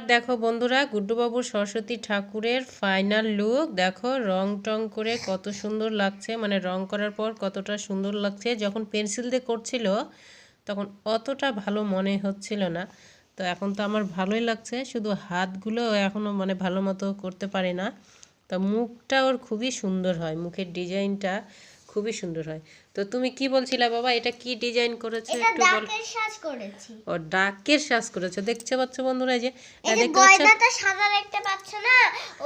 আমার দেখো বন্ধুরা গুড্ডুবাবুর সরস্বতী ঠাকুরের ফাইনাল লুক দেখো রং টং করে কত সুন্দর লাগছে। মানে রং করার পর কতটা সুন্দর লাগছে। যখন পেন্সিল দিয়ে করছিল, তখন অতটা ভালো মনে হচ্ছিল না। তো এখন তো আমার ভালোই লাগছে। শুধু হাতগুলো এখনও মানে ভালো মতো করতে পারে না। তো মুখটা ওর খুবই সুন্দর হয়। মুখের ডিজাইনটা খুবই সুন্দর হয়। তো তুমি কি বলছিলে বাবা? এটা কি ডিজাইন করেছ একটু বল। সাজ করেছি। ও ডাকের শ্বাস করেছ। দেখতে পাচ্ছ বন্ধুরা এই যে দেখতে পাচ্ছ? গয়নাটা সাদা দেখতে পাচ্ছ না?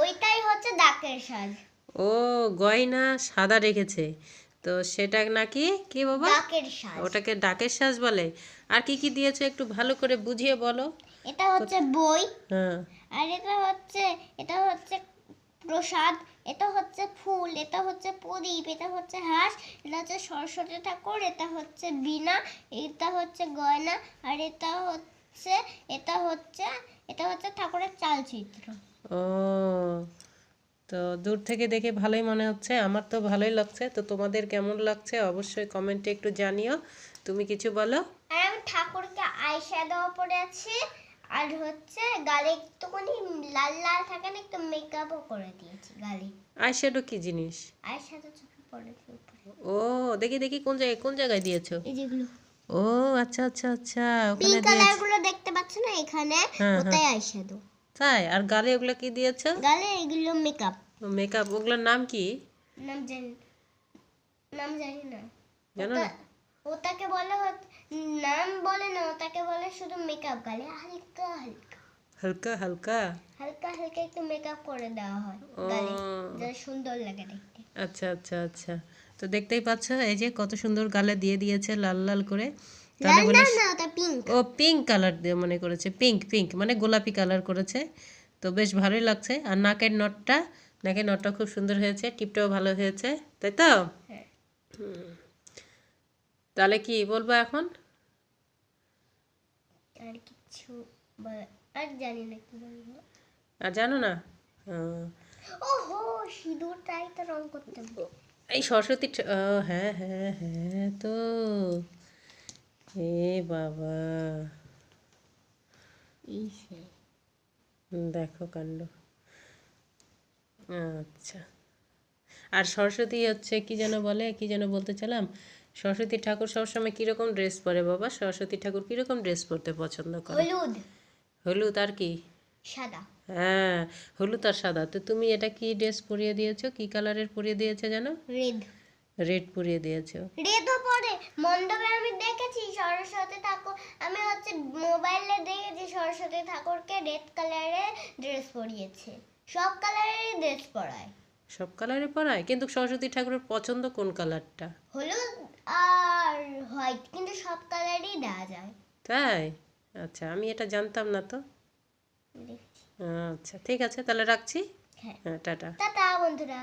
ওইটাই হচ্ছে ডাকের সাজ। ও গয়না সাদা রেখেছে। তো সেটা নাকি কি বাবা? ডাকের সাজ। ওটাকে ডাকের সাজ বলে। আর কি কি দিয়েছ একটু ভালো করে বুঝিয়ে বলো। এটা হচ্ছে বই। হ্যাঁ। আর এটা হচ্ছে এটা হচ্ছে প্রসাদ এটা হচ্ছে ফুল এটা হচ্ছে প্রদীপ এটা হচ্ছে হাঁস এটা হচ্ছে সরস্বতী ঠাকুর এটা হচ্ছে বীণা এটা হচ্ছে গয়না আর এটা হচ্ছে এটা হচ্ছে এটা হচ্ছে ঠাকুরের চালচিত্র। ও তো দূর থেকে দেখে ভালোই মনে হচ্ছে আমার তো ভালোই লাগছে তো তোমাদের কেমন লাগছে অবশ্যই কমেন্টে একটু জানিও তুমি কিছু বলো। আমি ঠাকুরকে আই শ্যাডো পরেছি আর হচ্ছে গালে একটুখানি লাল লাল থাকে না একটু মেকআপও করে দিয়েছি গালে। আইশ্যাডো কি জিনিস? আই শ্যাডো চোখে পড়েছি ও দেখি দেখি কোন জায়গায় কোন জায়গায় দিয়েছ? এই যেগুলো। ও আচ্ছা আচ্ছা আচ্ছা ওখানে কালারগুলো দেখতে পাচ্ছ না এখানে? হ্যাঁ, ওটাই আই শ্যাডো তাই? আর গালে ওগুলো কি দিয়েছ? গালে এগুলো মেকআপ মেকআপ ওগুলোর নাম কি? নাম জানি নাম জানি না। জানো না? ওটাকে বলে নাম বলে না ওটাকে বলে শুধু মেকআপ গালে হালকা হালকা। হালকা হালকা? হালকা হালকা একটু মেকআপ করে দেওয়া হয় গালে ও। যা সুন্দর লাগে দেখতে। আচ্ছা আচ্ছা আচ্ছা। তো দেখতেই পাচ্ছ এই যে কত সুন্দর গালে দিয়ে দিয়েছে লাল লাল করে। লাল না না ওটা পিঙ্ক ও পিঙ্ক কালার দিয়ে মনে করেছে পিঙ্ক পিঙ্ক মানে গোলাপি কালার করেছে। তো বেশ ভালোই লাগছে। আর নাকের নটটা নাকের নটটা খুব সুন্দর হয়েছে টিপটাও ভালো হয়েছে তাই তো? হ্যাঁ। তাহলে কি বলব এখন? আর কিছু আর জানি না কি বলব। আর জানো না? ওহো সিঁদুরটাই তো রং করতে এই সরস্বতী হ্যাঁ হ্যাঁ হ্যাঁ তো। এ বাবা। দেখো কাণ্ড। আচ্ছা। আর সরস্বতী হচ্ছে কি যেন বলে কি যেন বলতে চালাম সরস্বতী ঠাকুর সবসময় কীরকম ড্রেস পরে বাবা? সরস্বতী ঠাকুর কীরকম ড্রেস পরতে পছন্দ করে? হলুদ। হলুদ আর কি? সাদা। হ্যাঁ হলুদ আর সাদা। তো তুমি এটা কি ড্রেস পরিয়ে দিয়েছ? কি কালারের পরিয়ে দিয়েছে জানো? রেড। রেড পরিয়ে দিয়েছ। রেডও পরে। মণ্ডপে আমি দেখেছি সরস্বতী ঠাকুর। আমি হচ্ছে মোবাইলে দেখেছি সরস্বতী ঠাকুরকে রেড কালারের ড্রেস পরিয়েছে। সব কালারেরই ড্রেস পরায়। সব কালারে পরায়? কিন্তু সরস্বতী ঠাকুরের পছন্দ কোন কালারটা? হলুদ আর হোয়াইট কিন্তু সব কালারই দেওয়া যায়। তাই? আচ্ছা আমি এটা জানতাম না তো। আচ্ছা ঠিক আছে তাহলে রাখছি। হ্যাঁ। হ্যাঁ টাটা। টাটা বন্ধুরা।